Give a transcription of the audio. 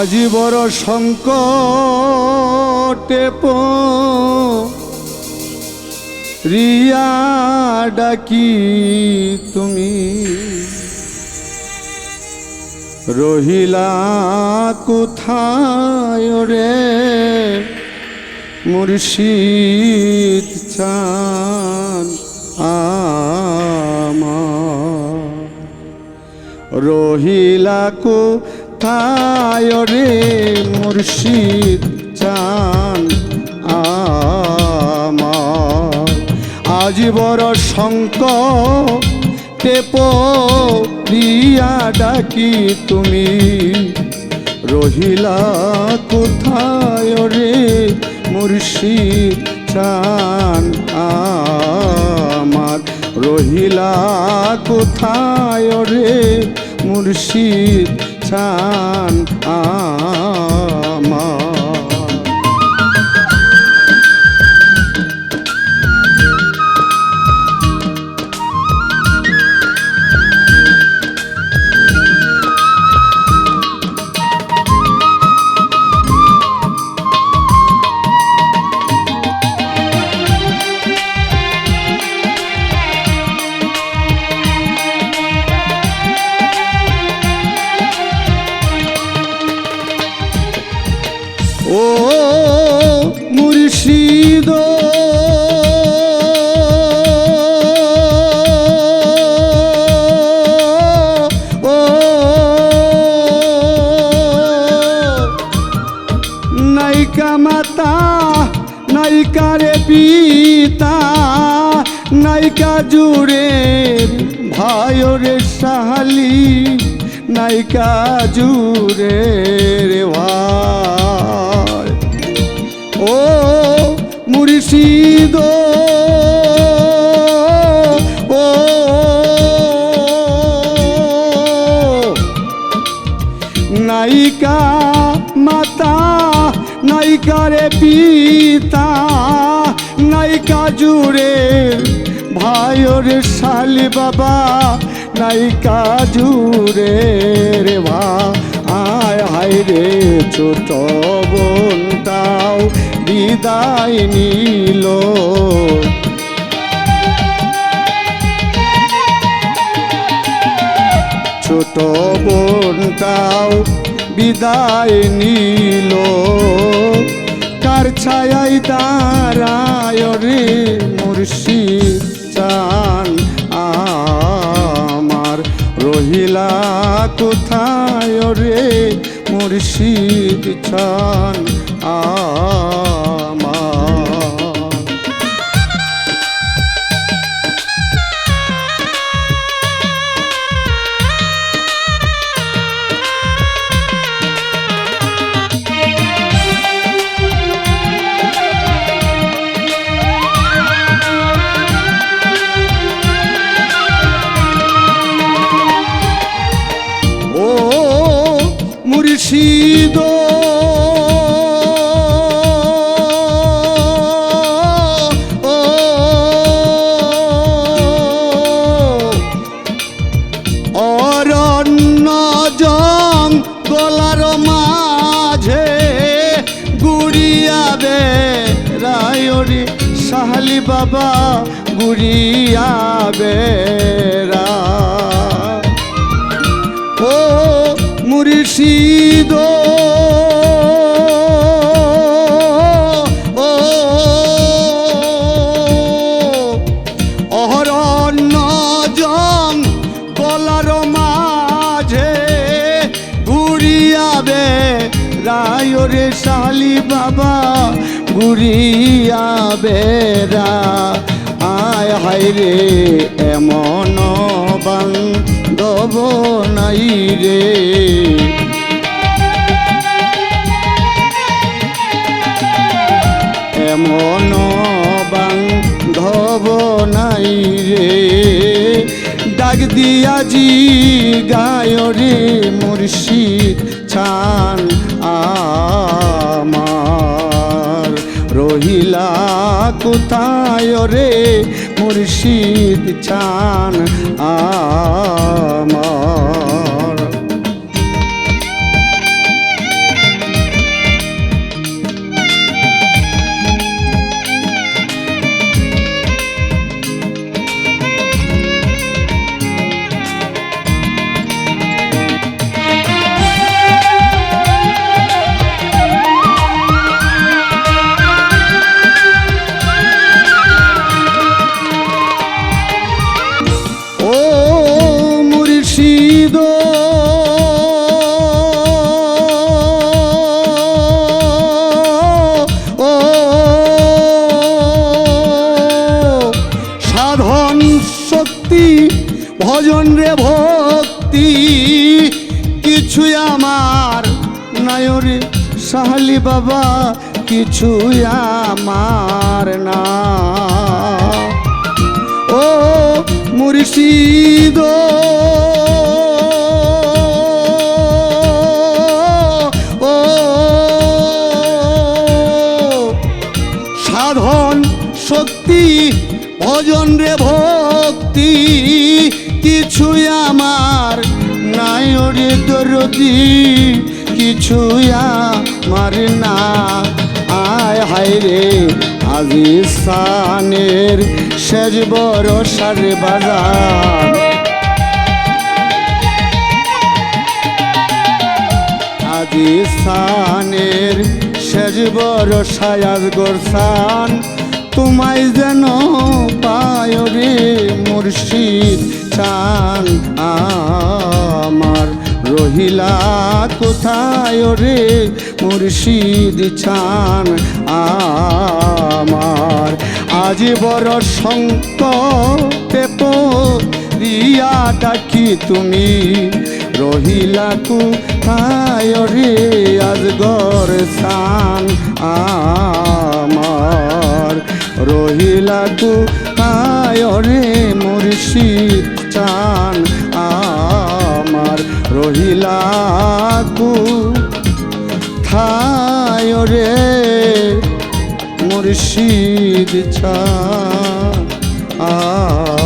আজি বড় প। রিয়া ডাকি তুমি। রহিলা কোথায় রে? মুর্শিদ চান আমার। রহিলা কোথায় রে মুর্শিদ চান আজ বড় শঙ্কর টেপ প্রিয়া ডাকি তুমি। রহিলা কোথায় রে মুর্শিদ চান আমার? রহিলা কোথায় রে মুর্শিদ চান আমার মুর্শিদ ও নাইকা মাতা নাইকা রে পিতা নাইকা জুড়ে ভাই রে সাহালি নাইকা জুড়ে রে ভাই। ও মুর্শিদ ও নায়িকা মাতা, নায়িকা রে পিতা, নায়িকা জুড়ে ভাই শালি বাবা, নায়িকা জুড়ে রে ভা আয়, হায় রে ছোট বোনটাও। বিদায় নিল। ছোট বোনটাও বিদায় নিল। কার ছায়াই দাঁড়ায় রে মুর্শিদ চান আমার? রহিলা কোথায় রে মুর্শিদ চান আমার গুড়িয়াবে রায়রে সাহালি বাবা গুড়িয়াবে রা ও মুর্শিদ শালি বাবা ঘুরিয়াবে রা আয় হায় রে, এমন বান্ধব নাই রে। এমন বান্ধব নাই রে। ডাক দিয়াজি গায় রে মুর্শিদ ছান আমার কোথায় রে মুর্শিদ চান আমার? সাহালি বাবা, কিছুই আমার না। ও মুর্শিদ, ও সাধন শক্তি, ভজন রে ভক্তি, কিছুই আমার নাই রে দরদি। কিছুই আমার না। আয় হায় রে আজি সানের সেজ বড় সারে বাজার। আজি সানের সেজ বড় সায়াজ গোরসান। তোমায় যেন পায় রে মুর্শিদ চান আমার। রহিলা কোথায় রে মুর্শিদ চান আমার? আজ বড় সংকটে রিয়া ডাকি তুমি, রহিলা কোথায় রে আজগর সান আমার? রহিলা কোথায় রে মুর্শিদ চান রহিলা কোথায় রে মুর্শিদ ছা আ